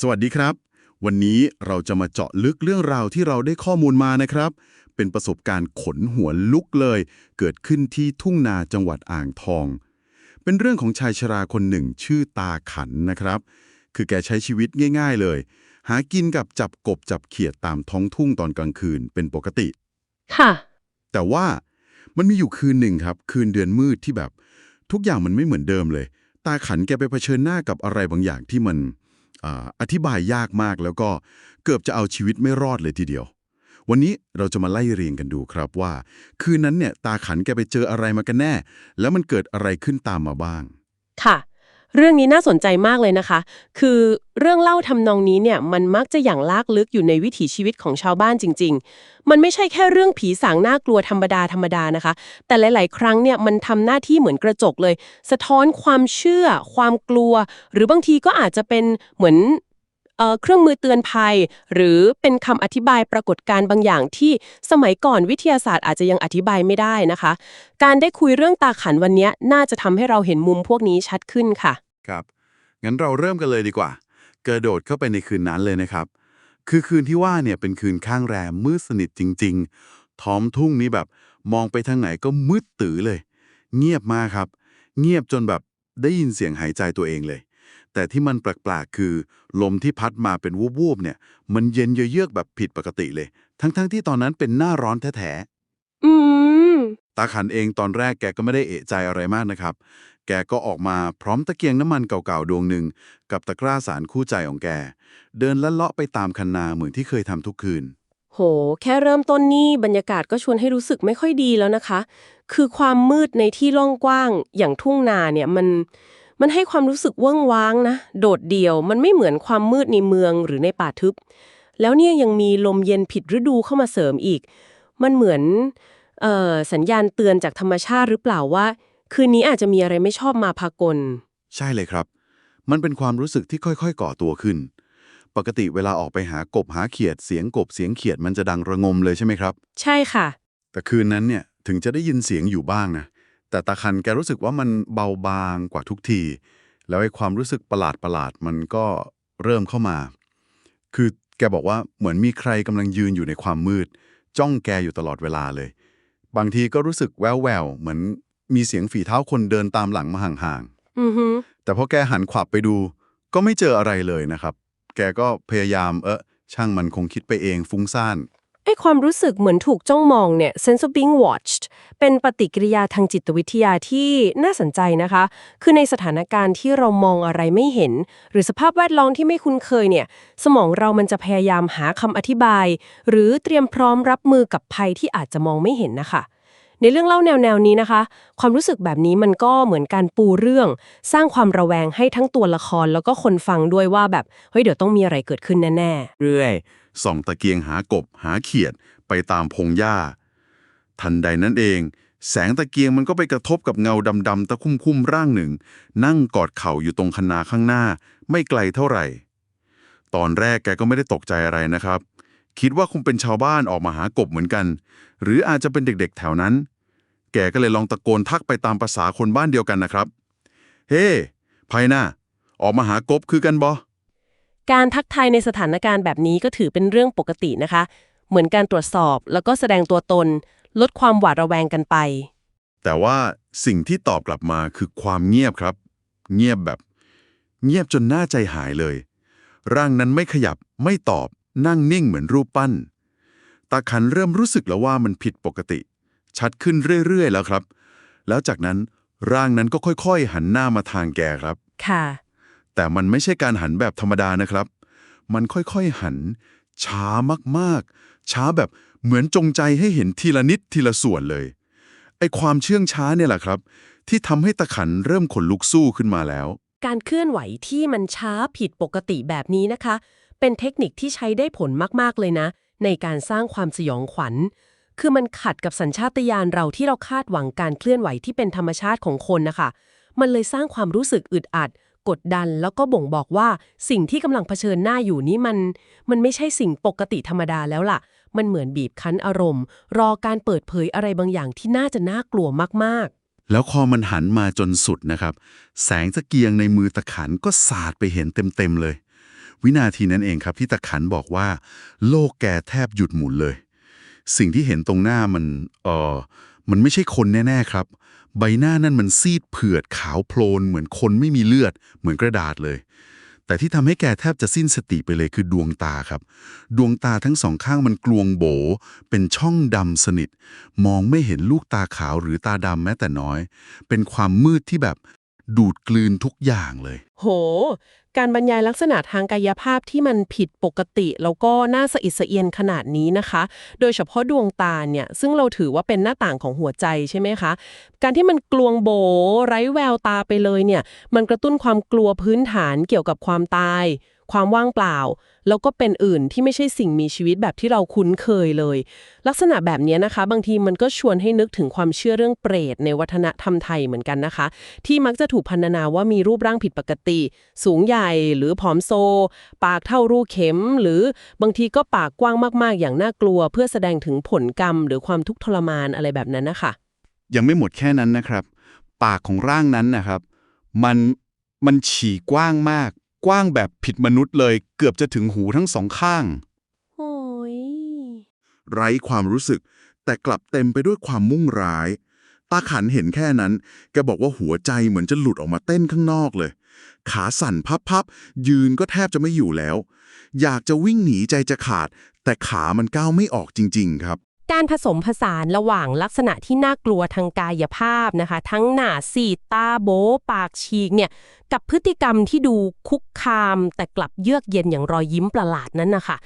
สวัสดีครับ วันนี้เราจะมาเจาะลึกเรื่องราวที่เราได้ข้อมูลมานะครับ เป็นประสบการณ์ขนหัวลุกเลย เกิดขึ้นที่ทุ่งนาจังหวัดอ่างทอง เป็นเรื่องของชายชราคนหนึ่งชื่อตาขันนะครับ คือแกใช้ชีวิตง่าย ๆเลย หากินกับจับกบจับเขียดตามท้องทุ่งตอนกลางคืนเป็นปกติ ค่ะ แต่ว่ามันมีอยู่คืนหนึ่งครับ คืนเดือนมืดที่แบบ ทุกอย่างมันไม่เหมือนเดิมเลย ตาขันแกไปเผชิญหน้ากับอะไรบางอย่างที่มัน อธิบายยากมากแล้วก็เกือบจะเอาชีวิตไม่รอดเลยทีเดียว วันนี้เราจะมาไล่เรียงกันดูครับว่า คืนนั้นเนี่ยตาขันแกไปเจออะไรมากันแน่ แล้วมันเกิดอะไรขึ้นตามมาบ้าง ค่ะ เรื่องนี้น่าสนใจมากเลยนะคะ คือเรื่องเล่าทำนองนี้เนี่ยมันมักจะอย่างลากลึกอยู่ในวิถีชีวิตของชาวบ้านจริง ๆ มันไม่ใช่แค่เรื่องผีสางน่ากลัวธรรมดาธรรมดานะคะ แต่หลาย ๆ ครั้งเนี่ยมันทำหน้าที่เหมือนกระจกเลย สะท้อนความเชื่อ ความกลัว หรือบางทีก็อาจจะเป็นเหมือนเอ่อเครื่องมือเตือนภัย หรือเป็นคำอธิบายปรากฏการณ์บางอย่างที่สมัยก่อนวิทยาศาสตร์อาจจะยังอธิบายไม่ได้นะคะ การได้คุยเรื่องตาขันวันนี้น่าจะทำให้เราเห็นมุมพวกนี้ชัดขึ้นค่ะ ครับ งั้นเราเริ่มกันเลยดีกว่า กระโดดเข้าไปในคืนนั้นเลยนะครับ คือคืนที่ว่าเนี่ยเป็นคืนข้างแรมมืดสนิทจริง ๆ ท้อมทุ่งนี้แบบมองไปทางไหนก็มืดตื้อเลย เงียบมากครับ เงียบจนแบบได้ยินเสียงหายใจตัวเองเลย แต่ที่มันแปลกๆคือ ลมที่พัดมาเป็นวูบๆเนี่ย มันเย็นเยือกๆแบบผิดปกติเลย ทั้งๆที่ตอนนั้นเป็นหน้าร้อนแท้ๆอืมตาขันเองตอนแรกแกก็ไม่ได้เอะใจอะไรมากนะครับ แกก็ออกมาพร้อมตะเกียงน้ำมันเก่าๆดวงหนึ่ง กับตะกร้าสารคู่ใจของแก เดินละเลาะไปตามคันนาเหมือนที่เคยทำทุกคืน โห แค่เริ่มต้นนี่บรรยากาศก็ชวนให้รู้สึกไม่ค่อยดีแล้วนะคะ คือความมืดในที่โล่งกว้าง อย่างทุ่งนาเนี่ยมัน มันให้ความรู้สึกเว่างว้างนะ โดดเดี่ยว มันไม่เหมือนความมืดในเมืองหรือในป่าทึบ แล้วเนี่ยยังมีลมเย็นผิดฤดูเข้ามาเสริมอีก มันเหมือนออสัญญาณเตือนจากธรรมชาติหรือเปล่าว่า คืนนี้อาจจะมีอะไรไม่ชอบมาพากล ใช่เลยครับ มันเป็นความรู้สึกที่ค่อยๆ ก่อตัวขึ้น ปกติเวลาออกไปหากบหาเขียดเสียงกบเสียงเขียดมันจะดังระงมเลยใช่ไหมครับ ใช่ค่ะ แต่คืนนั้นเนี่ยถึงจะได้ยินเสียงอยู่บ้างนะ แต่ตาคันแกรู้สึกว่ามันเบาบางกว่าทุกที แล้วไอ้ความรู้สึกประหลาดประหลาดๆมันก็เริ่มเข้ามา คือแกบอกว่าเหมือนมีใครกำลังยืนอยู่ในความมืด จ้องแกอยู่ตลอดเวลาเลย บางทีก็รู้สึกแววแววๆเหมือน มีเสียงฝีเท้าคนเดินตามหลังมาห่างอือฮึๆแต่พอแกหันขวับไปดู ก็ไม่เจออะไรเลยนะครับ แกก็พยายามเออช่างมันคงคิดไปเองฟุ้งซ่านไอ้ความรู้สึกเหมือนถูกจ้องมองเนี่ย sense of being watched เป็นปฏิกิริยาทางจิตวิทยาที่น่าสนใจนะคะ คือในสถานการณ์ที่เรามองอะไรไม่เห็น หรือสภาพแวดล้อมที่ไม่คุ้นเคยเนี่ย สมองเรามันจะพยายามหาคำอธิบาย หรือเตรียมพร้อมรับมือกับภัยที่อาจจะมองไม่เห็นนะคะ ในเรื่องเล่าแนวๆนี้นะคะ ความรู้สึกแบบนี้มันก็เหมือนการปูเรื่อง สร้างความระแวงให้ทั้งตัวละครแล้วก็คนฟังด้วยว่าแบบเฮ้ยเดี๋ยวต้องมีอะไรเกิดขึ้นแน่ๆ เรื่อยส่องตะเกียงหากบหาเขียดไปตามพงหญ้า ทันใดนั้นเอง แสงตะเกียงมันก็ไปกระทบกับเงาดำๆตะคุ่มๆร่างหนึ่ง นั่งกอดเข่าอยู่ตรงคันนาข้างหน้า ไม่ไกลเท่าไหร่ ตอนแรกแกก็ไม่ได้ตกใจอะไรนะครับ คิดว่าคงเป็นชาวบ้านออกมาหากบเหมือนกัน หรืออาจจะเป็นเด็กๆ แถวนั้น แกก็เลยลองตะโกนทักไปตามภาษาคนบ้านเดียวกันนะครับ เฮ้ไพน่าออกมาหากบคือกันบอการทักทายในสถานการณ์แบบนี้ก็ถือเป็นเรื่องปกตินะคะ เหมือนการตรวจสอบแล้วก็แสดงตัวตน ลดความหวาดระแวงกันไป แต่ว่าสิ่งที่ตอบกลับมาคือความเงียบครับ เงียบแบบ เงียบจนน่าใจหายเลย ร่างนั้นไม่ขยับไม่ตอบ นั่งนิ่งเหมือนรูปปั้น ตาขันเริ่มรู้สึกแล้วว่ามันผิดปกติ ชัดขึ้นเรื่อย ๆ แล้วครับ แล้วจากนั้นร่างนั้นก็ค่อย ๆ หันหน้ามาทางแกครับ ค่ะ แต่มันไม่ใช่การหันแบบธรรมดานะครับ มันค่อยๆหัน ช้ามากๆ ช้าแบบเหมือนจงใจให้เห็นทีละนิดทีละส่วนเลย ไอ้ความเชื่องช้าเนี่ยแหละครับ ที่ทำให้ตะขันเริ่มขนลุกสู้ขึ้นมาแล้ว การเคลื่อนไหวที่มันช้าผิดปกติแบบนี้นะคะ เป็นเทคนิคที่ใช้ได้ผลมาก ๆ เลยนะ ในการสร้างความสยองขวัญ คือมันขัดกับสัญชาตญาณเราที่เราคาดหวังการเคลื่อนไหวที่เป็นธรรมชาติของคนนะคะ มันเลยสร้างความรู้สึกอึดอัด กดดัน แล้วก็บ่งบอกว่าสิ่งที่กำลังเผชิญหน้าอยู่นี้มัน มันไม่ใช่สิ่งปกติธรรมดาแล้วล่ะ มันเหมือนบีบคั้นอารมณ์ รอการเปิดเผยอะไรบางอย่างที่น่าจะน่ากลัวมากแล้วคอมันหันมาจนสุดนะครับ แสงตะเกียงในมือตะขันก็สาดไปเห็นเต็ม ๆ เลย วินาทีนั้นเองครับที่ตะขันบอกว่า โลกแกแทบหยุดหมุนเลย สิ่งที่เห็นตรงหน้ามันเออมันไม่ใช่คนแน่ ๆ ครับ ใบหน้านั่นมันซีดเผือดขาวโพลน เหมือนคนไม่มีเลือด เหมือนกระดาษเลย แต่ที่ทำให้แกแทบจะสิ้นสติไปเลยคือดวงตาครับ ดวงตาทั้งสองข้างมันกลวงโบ เป็นช่องดำสนิท มองไม่เห็นลูกตาขาวหรือตาดำแม้แต่น้อย เป็นความมืดที่แบบ ดูดกลืนทุกอย่างเลย โห การบรรยายลักษณะทางกายภาพที่มันผิดปกติ แล้วก็น่าสะอิดสะเอียนขนาดนี้นะคะ โดยเฉพาะดวงตาเนี่ย ซึ่งเราถือว่าเป็นหน้าต่างของหัวใจใช่ไหมคะ การที่มันกลวงโบ ไร้แววตาไปเลยเนี่ย มันกระตุ้นความกลัวพื้นฐานเกี่ยวกับความตาย ความว่างเปล่า แล้วก็เป็นอื่นที่ไม่ใช่สิ่งมีชีวิตแบบที่เราคุ้นเคยเลย ลักษณะแบบนี้นะคะ บางทีมันก็ชวนให้นึกถึงความเชื่อเรื่องเปรตในวัฒนธรรมไทยเหมือนกันนะคะ ที่มักจะถูกพรรณนาว่ามีรูปร่างผิดปกติ สูงใหญ่หรือผอมโซ ปากเท่ารูเข็ม หรือบางทีก็ปากกว้างมากๆ อย่างน่ากลัว เพื่อแสดงถึงผลกรรม หรือความทุกข์ทรมานอะไรแบบนั้นนะคะยังไม่หมดแค่นั้นนะครับ ปากของร่างนั้นนะครับ มันมันฉี่กว้างมาก กว้างแบบผิดมนุษย์เลย เกือบจะถึงหูทั้งสองข้าง โอ้ย ไร้ความรู้สึก แต่กลับเต็มไปด้วยความมุ่งร้าย ตาขันเห็นแค่นั้น แกบอกว่าหัวใจเหมือนจะหลุดออกมาเต้นข้างนอกเลย ขาสั่นพับๆ ยืนก็แทบจะไม่อยู่แล้ว อยากจะวิ่งหนีใจจะขาด แต่ขามันก้าวไม่ออกจริง ๆ ครับ การผสมผสานระหว่างลักษณะที่น่ากลัวทางกายภาพนะคะ ทั้งหน้าซีดตาโบ ปากฉีกเนี่ยกับพฤติกรรมที่ดูคุกคาม แต่กลับเยือกเย็นอย่างรอยยิ้มประหลาดนั้นนะคะ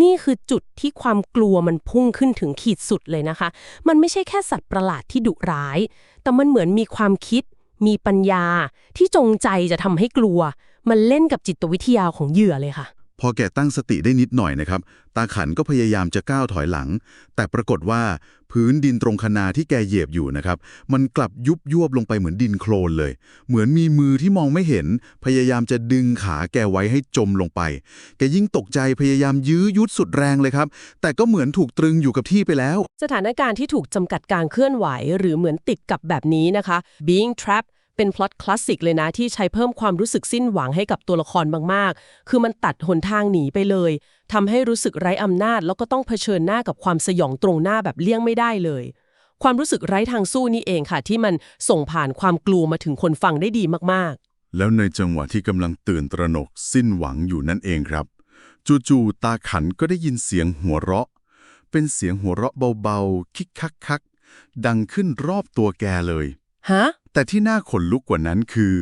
นี่คือจุดที่ความกลัวมันพุ่งขึ้นถึงขีดสุดเลยนะคะ มันไม่ใช่แค่สัตว์ประหลาดที่ดุร้าย แต่มันเหมือนมีความคิด มีปัญญาที่จงใจจะทำให้กลัว มันเล่นกับจิตวิทยาของเหยื่อเลยค่ะ พอแกตั้งสติได้นิดหน่อยนะครับ ตาขันก็พยายามจะก้าวถอยหลัง แต่ปรากฏว่าพื้นดินตรงคนาที่แกเหยียบอยู่นะครับ มันกลับยุบยวบลงไปเหมือนดินโคลนเลย เหมือนมีมือที่มองไม่เห็น พยายามจะดึงขาแกไว้ให้จมลงไป แกยิ่งตกใจพยายามยื้อยุดสุดแรงเลยครับ แต่ก็เหมือนถูกตรึงอยู่กับที่ไปแล้ว สถานการณ์ที่ถูกจำกัดการเคลื่อนไหว หรือเหมือนติดกับแบบนี้นะคะ being trapped เป็นพล็อตคลาสสิกเลยนะที่ใช้เพิ่มความรู้สึกสิ้นหวังให้กับตัวละครมากๆ คือมันตัดหนทางหนีไปเลยทำให้รู้สึกไร้อำนาจ แล้วก็ต้องเผชิญหน้ากับความสยองตรงหน้าแบบเลี่ยงไม่ได้เลย ความรู้สึกไร้ทางสู้นี่เองค่ะ ที่มันส่งผ่านความกลัวมาถึงคนฟังได้ดีมากๆ แล้วในจังหวะที่กำลังตื่นตระหนกสิ้นหวังอยู่นั่นเองครับ จู่ๆตาขันก็ได้ยินเสียงหัวเราะ เป็นเสียงหัวเราะเบาๆคิกคักคักดังขึ้นรอบตัวแกเลย ฮะ แต่ที่น่าขนลุกกว่านั้นคือ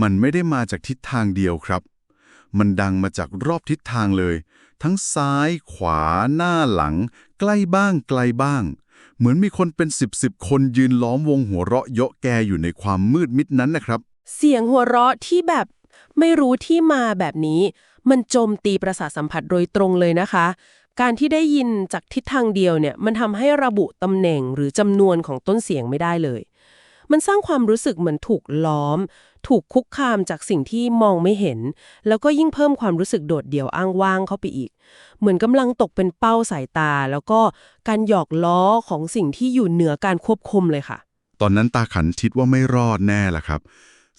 มันไม่ได้มาจากทิศทางเดียวครับ มันดังมาจากรอบทิศทางเลย ทั้งซ้าย ขวา หน้าหลัง ใกล้บ้างไกลบ้าง เหมือนมีคนเป็นสิบสิบคนยืนล้อมวงหัวเราะเยาะแกอยู่ในความมืดมิดนั้นนะครับ เสียงหัวเราะที่แบบไม่รู้ที่มาแบบนี้ มันโจมตีประสาทสัมผัสโดยตรงเลยนะคะ การที่ได้ยินจากทิศทางเดียวเนี่ย มันทำให้ระบุตำแหน่งหรือจำนวนของต้นเสียงไม่ได้เลย มันสร้างความรู้สึกเหมือนถูกล้อม ถูกคุกคามจากสิ่งที่มองไม่เห็น แล้วก็ยิ่งเพิ่มความรู้สึกโดดเดี่ยวอ้างว้างเข้าไปอีก เหมือนกำลังตกเป็นเป้าสายตา แล้วก็การหยอกล้อของสิ่งที่อยู่เหนือการควบคุมเลยค่ะ ตอนนั้นตาขันคิดว่าไม่รอดแน่ล่ะครับ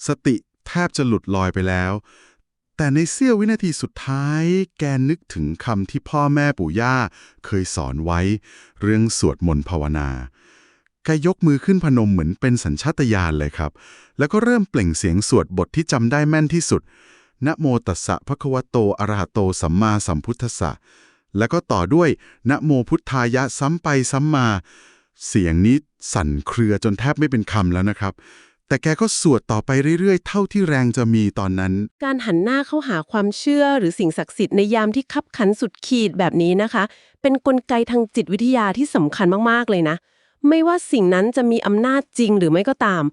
สติแทบจะหลุดลอยไปแล้ว แต่ในเสี้ยววินาทีสุดท้าย แกนึกถึงคำที่พ่อแม่ปู่ย่าเคยสอนไว้ เรื่องสวดมนต์ภาวนา แกยกมือขึ้นพนมเหมือนเป็นสัญชาตญาณเลยครับ แล้วก็เริ่มเปล่งเสียงสวดบทที่จำได้แม่นที่สุด นะโมตัสสะภะคะวะโตอะระหะโตสัมมาสัมพุทธัสสะ แล้วก็ต่อด้วยนะโมพุทธายะซ้ำไปซ้ำมา เสียงนี้สั่นเครือจนแทบไม่เป็นคำแล้วนะครับ แต่แกก็สวดต่อไปเรื่อยๆ เท่าที่แรงจะมีตอนนั้น การหันหน้าเข้าหาความเชื่อหรือสิ่งศักดิ์สิทธิ์ในยามที่คับขันสุดขีดแบบนี้นะคะ เป็นนกลไกทางจิตวิทยาที่สำคัญมากๆเลยนะ ไม่ว่าสิ่งนั้นจะมีอำนาจจริงหรือไม่ก็ตาม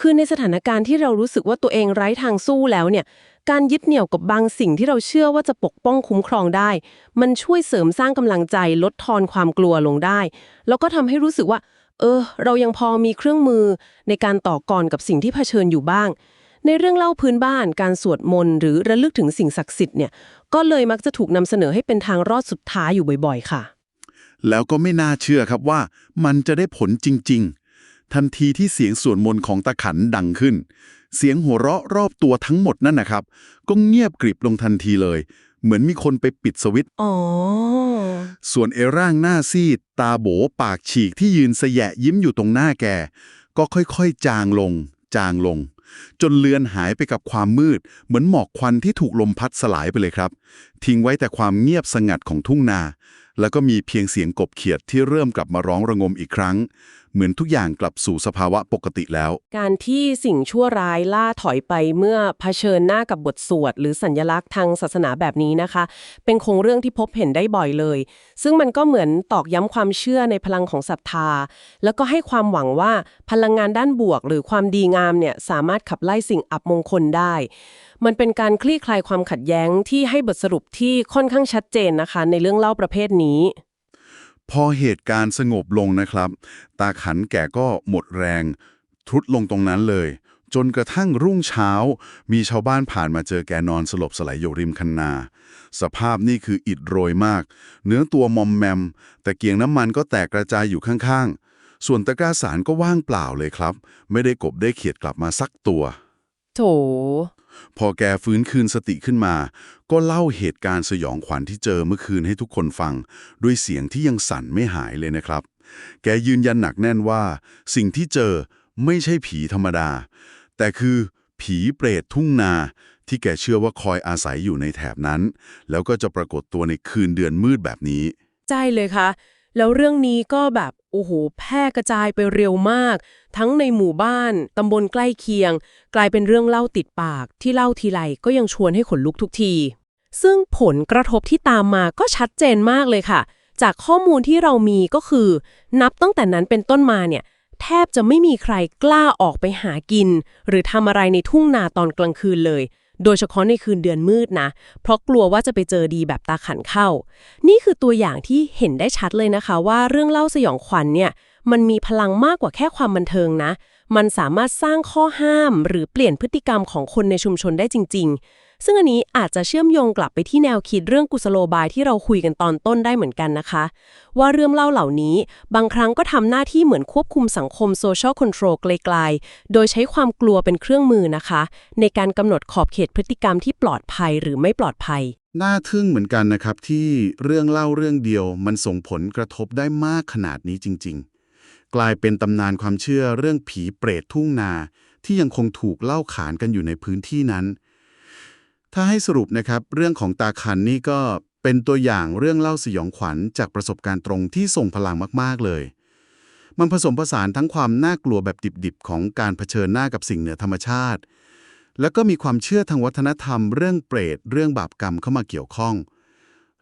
คือในสถานการณ์ที่เรารู้สึกว่าตัวเองไร้ทางสู้แล้วเนี่ย การยึดเหนี่ยวกับบางสิ่งที่เราเชื่อว่าจะปกป้องคุ้มครองได้ มันช่วยเสริมสร้างกำลังใจลดทอนความกลัวลงได้ แล้วก็ทำให้รู้สึกว่า เออ เรายังพอมีเครื่องมือในการต่อกรกับสิ่งที่เผชิญอยู่บ้างในเรื่องเล่าพื้นบ้านการสวดมนต์หรือระลึกถึงสิ่งศักดิ์สิทธิ์เนี่ยก็เลยมักจะถูกนำเสนอให้เป็นทางรอดสุดท้ายอยู่บ่อย ๆ ค่ะ แล้วก็ไม่น่าเชื่อครับว่ามันจะได้ผลจริง ๆ ทันทีที่เสียงสวดมนต์ของตาขันดังขึ้น เสียงหัวเราะรอบตัวทั้งหมดนั่นนะครับ ก็เงียบกริบลงทันทีเลย เหมือนมีคนไปปิดสวิตช์อ๋อส่วนเอร่างหน้าซีด ตาโบปากฉีกที่ยืนแสยะยิ้มอยู่ตรงหน้าแก ก็ค่อยๆ จางลง จางลง จนเลือนหายไปกับความมืด เหมือนหมอกควันที่ถูกลมพัดสลายไปเลยครับ ทิ้งไว้แต่ความเงียบสงัดของทุ่งนา แล้วก็มีเพียงเสียงกบเขียดที่เริ่มกลับมาร้องระงมอีกครั้ง เหมือนทุกอย่างกลับสู่สภาวะปกติแล้ว การที่สิ่งชั่วร้ายล่าถอยไปเมื่อเผชิญหน้ากับบทสวด หรือสัญญลักษณ์ทางศาสนาแบบนี้นะคะ เป็นคงเรื่องที่พบเห็นได้บ่อยเลย ซึ่งมันก็เหมือนตอกย้ำความเชื่อในพลังของศรัทธา แล้วก็ให้ความหวังว่าพลังงานด้านบวก หรือความดีงามเนี่ยสามารถขับไล่สิ่งอับมงคลได้ มันเป็นการคลี่คลายความขัดแย้งที่ให้บทสรุปที่ค่อนข้างชัดเจนนะคะ ในเรื่องเล่าประเภทนี้ พอเหตุการณ์สงบลงนะครับ ตาขันแกก็หมดแรง ทุดลงตรงนั้นเลย จนกระทั่งรุ่งเช้า มีชาวบ้านผ่านมาเจอแกนอนสลบสลายอยู่ริมคันนา สภาพนี่คืออิดโรยมาก เนื้อตัวมอมแมม แต่เกียงน้ำมันก็แตกกระจายอยู่ข้างๆ ส่วนตะกร้าสารก็ว่างเปล่าเลยครับ ไม่ได้กบได้เขียดกลับมาสักตัว โถ พอแกฟื้นคืนสติขึ้นมา ก็เล่าเหตุการณ์สยองขวัญที่เจอเมื่อคืนให้ทุกคนฟัง ด้วยเสียงที่ยังสั่นไม่หายเลยนะครับ แกยืนยันหนักแน่นว่า สิ่งที่เจอไม่ใช่ผีธรรมดา แต่คือผีเปรตทุ่งนา ที่แกเชื่อว่าคอยอาศัยอยู่ในแถบนั้น แล้วก็จะปรากฏตัวในคืนเดือนมืดแบบนี้ ใช่เลยค่ะ แล้วเรื่องนี้ก็แบบ โอ้โห แพร่กระจายไปเร็วมาก ทั้งในหมู่บ้าน ตำบลใกล้เคียง กลายเป็นเรื่องเล่าติดปาก ที่เล่าทีไรก็ยังชวนให้ขนลุกทุกที ซึ่งผลกระทบที่ตามมาก็ชัดเจนมากเลยค่ะ จากข้อมูลที่เรามีก็คือ นับตั้งแต่นั้นเป็นต้นมาเนี่ย แทบจะไม่มีใครกล้าออกไปหากิน หรือทำอะไรในทุ่งนาตอนกลางคืนเลย โดยเฉพาะในคืนเดือนมืดนะ เพราะกลัวว่าจะไปเจอดีแบบตาขันเข้า นี่คือตัวอย่างที่เห็นได้ชัดเลยนะคะ ว่าเรื่องเล่าสยองขวัญเนี่ย มันมีพลังมากกว่าแค่ความบันเทิงนะ มันสามารถสร้างข้อห้าม หรือเปลี่ยนพฤติกรรมของคนในชุมชนได้จริง ๆ ซึ่งอันนี้อาจจะเชื่อมโยงกลับไปที่แนวคิดเรื่องกุศโลบายที่เราคุยกันตอนต้นได้เหมือนกันนะคะ ว่าเรื่องเล่าเหล่านี้บางครั้งก็ทำหน้าที่เหมือนควบคุมสังคมโซเชียลคอนโทรลไกลๆ โดยใช้ความกลัวเป็นเครื่องมือนะคะ ในการกำหนดขอบเขตพฤติกรรมที่ปลอดภัยหรือไม่ปลอดภัย น่าทึ่งเหมือนกันนะครับที่เรื่องเล่าเรื่องเดียว มันส่งผลกระทบได้มากขนาดนี้จริง ๆ กลายเป็นตำนานความเชื่อเรื่องผีเปรตทุ่งนาที่ยังคงถูกเล่าขานกันอยู่ในพื้นที่นั้น ถ้าให้สรุปนะครับ เรื่องของตาคันนี่ก็เป็นตัวอย่างเรื่องเล่าสยองขวัญจากประสบการณ์ตรงที่ส่งพลังมากๆเลย มันผสมผสานทั้งความน่ากลัวแบบดิบๆ ของการเผชิญหน้ากับสิ่งเหนือธรรมชาติ แล้วก็มีความเชื่อทางวัฒนธรรม เรื่องเปรต เรื่องบาปกรรมเข้ามาเกี่ยวข้อง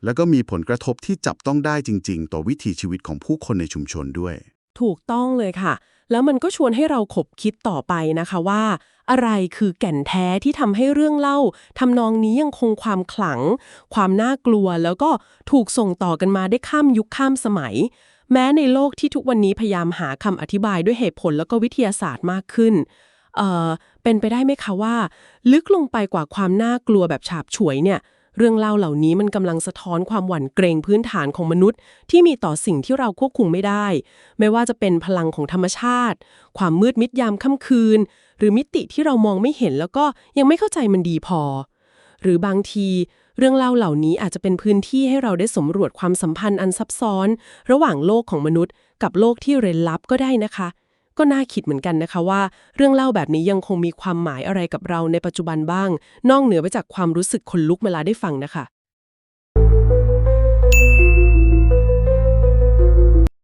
แล้วก็มีผลกระทบที่จับต้องได้จริง ๆ ต่อวิถีชีวิตของผู้คนในชุมชนด้วย ถูกต้องเลยค่ะ แล้วมันก็ชวนให้เราขบคิดต่อไปนะคะว่า อะไรคือแก่นแท้ที่ทำให้เรื่องเล่าทำนองนี้ยังคงความขลัง ความน่ากลัวแล้วก็ถูกส่งต่อกันมาได้ข้ามยุคข้ามสมัย แม้ในโลกที่ทุกวันนี้พยายามหาคำอธิบายด้วยเหตุผลแล้วก็วิทยาศาสตร์มากขึ้นเออเป็นไปได้ไหมคะว่า ลึกลงไปกว่าความน่ากลัวแบบฉาบฉวยเนี่ย เรื่องเล่าเหล่านี้มันกำลังสะท้อนความหวั่นเกรงพื้นฐานของมนุษย์ ที่มีต่อสิ่งที่เราควบคุมไม่ได้ ไม่ว่าจะเป็นพลังของธรรมชาติ ความมืดมิดยามค่ำคืน หรือมิติที่เรามองไม่เห็นแล้วก็ยังไม่เข้าใจมันดีพอ หรือบางที เรื่องเล่าเหล่านี้อาจจะเป็นพื้นที่ให้เราได้สำรวจความสัมพันธ์อันซับซ้อน ระหว่างโลกของมนุษย์ กับโลกที่เร้นลับก็ได้นะคะ ก็น่าคิดเหมือนกันนะคะว่า เรื่องเล่าแบบนี้ยังคงมีความหมายอะไรกับเราในปัจจุบันบ้าง นอกเหนือไปจากความรู้สึกขนลุกเวลาได้ฟังนะคะ